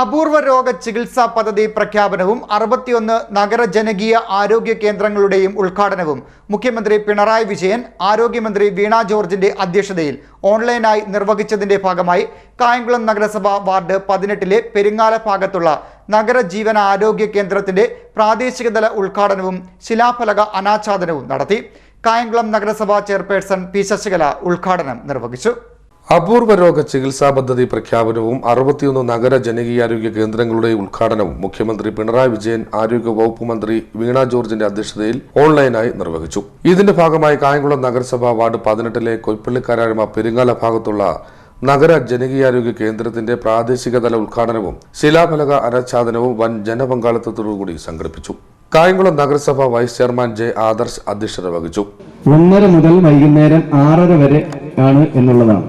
അപൂർവ രോഗ ചികിത്സാ പദ്ധതി പ്രഖ്യാപനവും അറുപത്തിയൊന്ന് നഗര ജനകീയ ആരോഗ്യ കേന്ദ്രങ്ങളുടെയും ഉദ്ഘാടനവും. മുഖ്യമന്ത്രി പിണറായി വിജയൻ ആരോഗ്യമന്ത്രി വീണ ജോർജിന്റെ അധ്യക്ഷതയിൽ ഓൺലൈനായി നിർവഹിച്ചതിന്റെ ഭാഗമായി കായംകുളം നഗരസഭ വാർഡ് പതിനെട്ടിലെ പെരിങ്ങാല ഭാഗത്തുള്ള നഗര ജീവന ആരോഗ്യ കേന്ദ്രത്തിന്റെ പ്രാദേശികതല ഉദ്ഘാടനവും ശിലാഫലക അനാച്ഛാദനവും നടത്തി. കായംകുളം നഗരസഭാ ചെയർപേഴ്സൺ പി ശശികല ഉദ്ഘാടനം നിർവഹിച്ചു. അപൂർവ രോഗ ചികിത്സാ പദ്ധതി പ്രഖ്യാപനവും അറുപത്തിയൊന്ന് നഗര ജനകീയാരോഗ്യ കേന്ദ്രങ്ങളുടെ ഉദ്ഘാടനവും മുഖ്യമന്ത്രി പിണറായി വിജയൻ ആരോഗ്യ വകുപ്പ് മന്ത്രി വീണ ജോർജിന്റെ അധ്യക്ഷതയിൽ ഓൺലൈനായി നിർവഹിച്ചു. ഇതിന്റെ ഭാഗമായി കായംകുളം നഗരസഭാ വാർഡ് പതിനെട്ടിലെ കൊയ്പ്പള്ളിക്കാരാഴ്മ പെരുങ്ങാല ഭാഗത്തുള്ള നഗര ജനകീയാരോഗ്യ കേന്ദ്രത്തിന്റെ പ്രാദേശികതല ഉദ്ഘാടനവും ശിലാഫലക അനാച്ഛാദനവും വൻ ജനപങ്കാളിത്തത്തോടുകൂടി സംഘടിപ്പിച്ചു. കായംകുളം നഗരസഭാ വൈസ് ചെയർമാൻ ജെ ആദർശ് അധ്യക്ഷത വഹിച്ചു. ഒന്നര മുതൽ വൈകുന്നേരം ആറര വരെ ആണ് എന്നുള്ളതാണ്.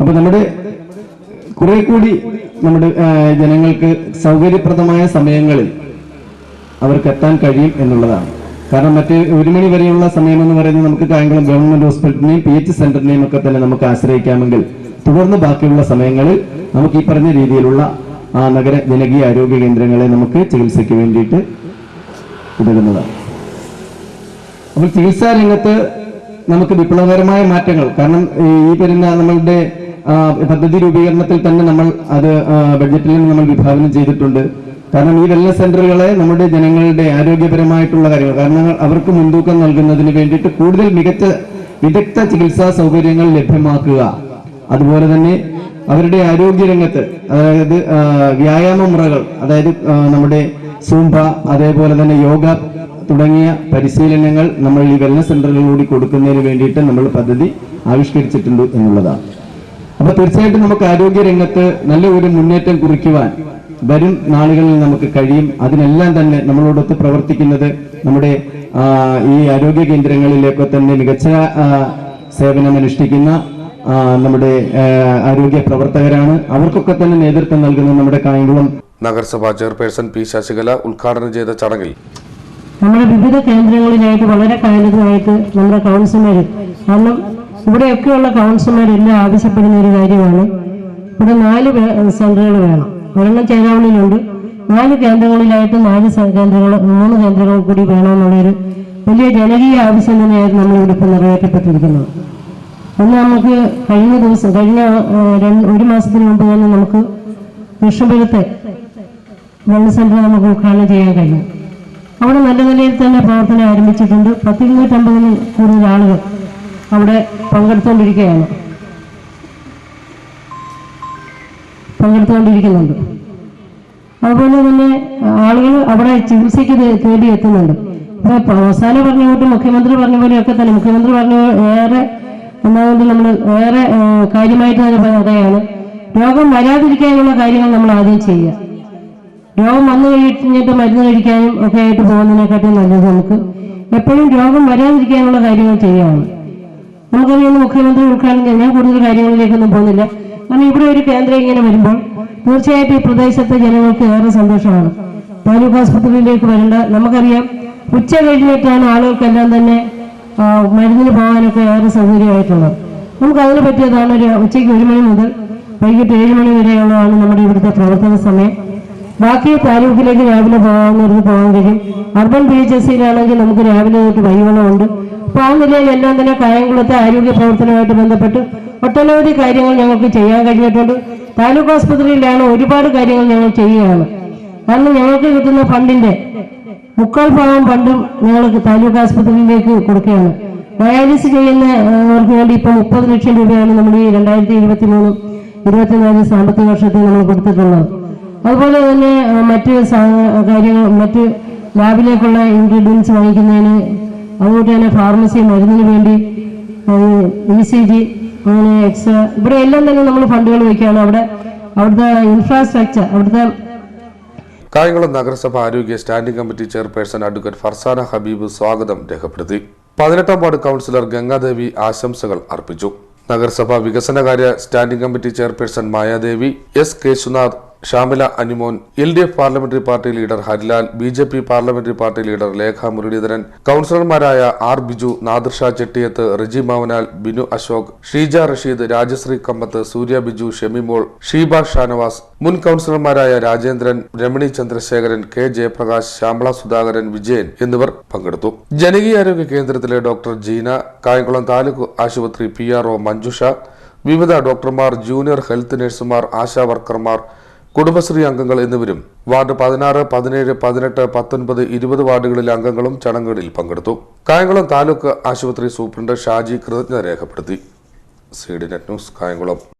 അപ്പൊ നമ്മുടെ കുറെ കൂടി നമ്മുടെ ജനങ്ങൾക്ക് സൗകര്യപ്രദമായ സമയങ്ങളിൽ അവർക്ക് എത്താൻ കഴിയും എന്നുള്ളതാണ്. കാരണം മറ്റ് ഒരു മണി വരെയുള്ള സമയം എന്ന് പറയുന്നത് നമുക്ക് കായംകുളം ഗവൺമെന്റ് ഹോസ്പിറ്റലിനെയും പി എച്ച് സെന്ററിനെയും ഒക്കെ തന്നെ നമുക്ക് ആശ്രയിക്കാമെങ്കിൽ തുടർന്ന് ബാക്കിയുള്ള സമയങ്ങളിൽ നമുക്ക് ഈ പറഞ്ഞ രീതിയിലുള്ള ആ നഗര ജനകീയ ആരോഗ്യ കേന്ദ്രങ്ങളെ നമുക്ക് ചികിത്സയ്ക്ക് വേണ്ടിയിട്ട് ഇടുന്നതാണ് അപ്പോൾ ചികിത്സാ രംഗത്ത് നമുക്ക് വിപ്ലവകരമായ മാറ്റങ്ങൾ കാരണം ഈ വരുന്ന നമ്മളുടെ പദ്ധതി രൂപീകരണത്തിൽ തന്നെ നമ്മൾ അത് ബഡ്ജറ്റിൽ നിന്ന് നമ്മൾ വിഭാവനം ചെയ്തിട്ടുണ്ട്. കാരണം ഈ വെൽനസ് സെന്ററുകളെ നമ്മുടെ ജനങ്ങളുടെ ആരോഗ്യപരമായിട്ടുള്ള കാര്യങ്ങൾ കാരണം അവർക്ക് മുൻതൂക്കം നൽകുന്നതിന് വേണ്ടിയിട്ട് കൂടുതൽ മികച്ച വിദഗ്ധ ചികിത്സാ സൗകര്യങ്ങൾ ലഭ്യമാക്കുക. അതുപോലെ തന്നെ അവരുടെ ആരോഗ്യരംഗത്ത് അതായത് വ്യായാമ മുറകൾ അതായത് നമ്മുടെ സൂംബ അതേപോലെ തന്നെ യോഗ തുടങ്ങിയ പരിശീലനങ്ങൾ നമ്മൾ ഈ വെൽനസ് സെന്ററുകളിലൂടെ കൊടുക്കുന്നതിന് വേണ്ടിയിട്ട് നമ്മൾ പദ്ധതി ആവിഷ്കരിച്ചിട്ടുണ്ട് എന്നുള്ളതാണ്. അപ്പൊ തീർച്ചയായിട്ടും നമുക്ക് ആരോഗ്യ രംഗത്ത് നല്ല ഒരു മുന്നേറ്റം കുറിക്കുവാൻ വരും നാളുകളിൽ നമുക്ക് കഴിയും. അതിനെല്ലാം തന്നെ നമ്മളോടൊത്ത് പ്രവർത്തിക്കുന്നത് നമ്മുടെ ഈ ആരോഗ്യ കേന്ദ്രങ്ങളിലേക്ക് തന്നെ മികച്ച സേവനമനുഷ്ഠിക്കുന്ന സേവനം അനുഷ്ഠിക്കുന്ന നമ്മുടെ ആരോഗ്യ പ്രവർത്തകരാണ്. അവർക്കൊക്കെ തന്നെ നേതൃത്വം നൽകുന്ന നമ്മുടെ കായംകുളം നഗരസഭാ ചെയർപേഴ്സൺ പി ശശികല ഉദ്ഘാടനം ചെയ്ത ചടങ്ങിൽ നമ്മുടെ വിവിധ കേന്ദ്രങ്ങളിലായിട്ട് വളരെ കാലികമായിട്ട് നമ്മുടെ കൗൺസിലർ കാരണം ഇവിടെയൊക്കെയുള്ള കൗൺസിലർമാരെല്ലാം ആവശ്യപ്പെടുന്ന ഒരു കാര്യമാണ്. ഇവിടെ നാല് സെന്ററുകൾ വേണം. ഒരെണ്ണം ചേരാവളിയിലുണ്ട് നാല് കേന്ദ്രങ്ങളിലായിട്ട് നാല് കേന്ദ്രങ്ങൾ മൂന്ന് കേന്ദ്രങ്ങൾ കൂടി വേണമെന്നുള്ളൊരു വലിയ ജനകീയ ആവശ്യം തന്നെയായിരുന്നു നമ്മളിവിടെ ഇപ്പോൾ നിറവേറ്റപ്പെട്ടിരിക്കുന്നത്. ഒന്ന് നമുക്ക് കഴിഞ്ഞ ദിവസം കഴിഞ്ഞ ഒരു മാസത്തിന് മുമ്പ് തന്നെ നമുക്ക് കൃഷ്ണപുരത്തെ വെള്ള സെന്റർ നമുക്ക് ഉദ്ഘാടനം ചെയ്യാൻ കഴിയും അവിടെ നല്ല നിലയിൽ തന്നെ പ്രവർത്തനം ആരംഭിച്ചിട്ടുണ്ട്. പത്തിരുന്നൂറ്റമ്പതിന് കൂടുതൽ ആളുകൾ അവിടെ പങ്കെടുത്തുകൊണ്ടിരിക്കുകയാണ് പങ്കെടുത്തുകൊണ്ടിരിക്കുന്നുണ്ട് അതുപോലെ തന്നെ ആളുകൾ അവിടെ ചികിത്സയ്ക്ക് തേടി എത്തുന്നുണ്ട്. അപ്പൊ അവസാനം പറഞ്ഞ കൂട്ട് മുഖ്യമന്ത്രി പറഞ്ഞ പോലെയൊക്കെ തന്നെ. മുഖ്യമന്ത്രി പറഞ്ഞ ഏറെ ഒന്നാമത് നമ്മൾ ഏറെ കാര്യമായിട്ട് തന്നെ പറയുകയാണ്. രോഗം വരാതിരിക്കാനുള്ള കാര്യങ്ങൾ നമ്മൾ ആദ്യം ചെയ്യുക. രോഗം വന്നു കഴിഞ്ഞിട്ട് മരുന്ന് കഴിക്കാനും ഒക്കെ ആയിട്ട് പോകുന്നതിനെക്കാട്ടും നല്ലത് നമുക്ക് എപ്പോഴും രോഗം വരാതിരിക്കാനുള്ള കാര്യങ്ങൾ ചെയ്യുകയാണ്. നമുക്കറിയാം മുഖ്യമന്ത്രി ഉൾക്കാലം ഞാൻ കൂടുതൽ കാര്യങ്ങളിലേക്കൊന്നും പോകുന്നില്ല. കാരണം ഇവിടെ ഒരു കേന്ദ്രം ഇങ്ങനെ വരുമ്പോൾ തീർച്ചയായിട്ടും ഈ പ്രദേശത്തെ ജനങ്ങൾക്ക് ഏറെ സന്തോഷമാണ്. താലൂക്ക് ആസ്പത്രിയിലേക്ക് വരേണ്ട. നമുക്കറിയാം ഉച്ച കഴിഞ്ഞിട്ടാണ് ആളുകൾക്കെല്ലാം തന്നെ മരുന്നിന് പോകാനൊക്കെ ഏറെ സൗകര്യമായിട്ടുള്ളത്. നമുക്ക് അതിന് പറ്റിയതാണ് ഒരു ഉച്ചയ്ക്ക് ഒരു മണി മുതൽ വൈകിട്ട് ഏഴ് മണി വരെയുള്ളതാണ് നമ്മുടെ ഇവിടുത്തെ പ്രവർത്തന സമയം. ബാക്കി താലൂക്കിലേക്ക് രാവിലെ പോകാവുന്നവർക്ക് പോകാൻ കഴിയും. അർബൻ പി എച്ച് എസ് സിയിലാണെങ്കിൽ നമുക്ക് രാവിലെ തൊട്ട് വൈകുന്നതുണ്ട് അപ്പോൾ ആ നിലയിൽ എല്ലാം തന്നെ കായംകുളത്തെ ആരോഗ്യ പ്രവർത്തനവുമായിട്ട് ബന്ധപ്പെട്ട് ഒട്ടനവധി കാര്യങ്ങൾ ഞങ്ങൾക്ക് ചെയ്യാൻ കഴിഞ്ഞിട്ടുണ്ട്. താലൂക്ക് ആസ്പത്രിയിലാണ് ഒരുപാട് കാര്യങ്ങൾ ഞങ്ങൾ ചെയ്യുകയാണ്. അന്ന് ഞങ്ങൾക്ക് കിട്ടുന്ന ഫണ്ടിന്റെ മുക്കാൽ ഭാഗം ഫണ്ടും ഞങ്ങൾ താലൂക്ക് ആസ്പത്രിയിലേക്ക് കൊടുക്കുകയാണ്. ഡയാലിസിസ് ചെയ്യുന്നവർക്ക് വേണ്ടി ഇപ്പോൾ മുപ്പത് ലക്ഷം രൂപയാണ് നമ്മൾ ഈ രണ്ടായിരത്തി ഇരുപത്തി മൂന്ന് ഇരുപത്തിനാല് സാമ്പത്തിക വർഷത്തിൽ നമ്മൾ കൊടുത്തിട്ടുള്ളത്. അതുപോലെ തന്നെ മറ്റ് കാര്യങ്ങൾ മറ്റ് ലാബിലേക്കുള്ള ഇൻഗ്രീഡിയൻസ് വാങ്ങിക്കുന്നതിന് അതുപോലെ തന്നെ ഫാർമസി മരുന്നിന് വേണ്ടി ഇ സി ജി അങ്ങനെ എക്സ് ഇവിടെ എല്ലാം തന്നെ നമ്മൾ ഫണ്ടുകൾ വയ്ക്കുകയാണ്. അവിടെ അവിടുത്തെ ഇൻഫ്രാസ്ട്രക്ചർ അവിടുത്തെ കായംകുളം നഗരസഭ ആരോഗ്യ standing committee chairperson advocate Farzana Habeeb സ്വാഗതം രേഖപ്പെടുത്തി. പതിനെട്ടാം വാർഡ് കൗൺസിലർ ഗംഗാദേവി ആശംസകൾ അർപ്പിച്ചു. നഗരസഭ വികസനകാര്യ standing committee chairperson Mayadevi S Keshunath Shamila Animon L D F parliamentary party leader Harilal B J P parliamentary party leader Lekha Muraleedharan കൌൺസിലർമാരായ R Biju Nadir Shah Chettiyath Riji Mavanal Binu Ashok Sheeja Rasheed Rajasree Kamath സൂര്യ ബിജു ഷെമിമോൾ ഷീബ ഷാനവാസ് മുൻ കൌൺസിലർമാരായ Rajendran Ramani Chandrasekharan K Jayaprakash Shyamala Sudhakaran Vijayan എന്നിവർ പങ്കെടുത്തു. ജനകീയാരോഗ്യ കേന്ദ്രത്തിലെ ഡോക്ടർ ജീന കായംകുളം താലൂക്ക് ആശുപത്രി പി ആർ ഒ മഞ്ജുഷ വിവിധ ഡോക്ടർമാർ ജൂനിയർ ഹെൽത്ത് നഴ്സുമാർ ആശാ വർക്കർമാർ കുടുംബശ്രീ അംഗങ്ങൾ എന്നിവരും വാർഡ് പതിനാറ് പതിനേഴ് പതിനെട്ട് പത്തൊൻപത് ഇരുപത് വാർഡുകളിലെ അംഗങ്ങളും ചടങ്ങുകളിൽ പങ്കെടുത്തു. കായംകുളം താലൂക്ക് ആശുപത്രി സൂപ്രണ്ട് ഷാജി കൃതജ്ഞത രേഖപ്പെടുത്തി. C D net news Kayamkulam.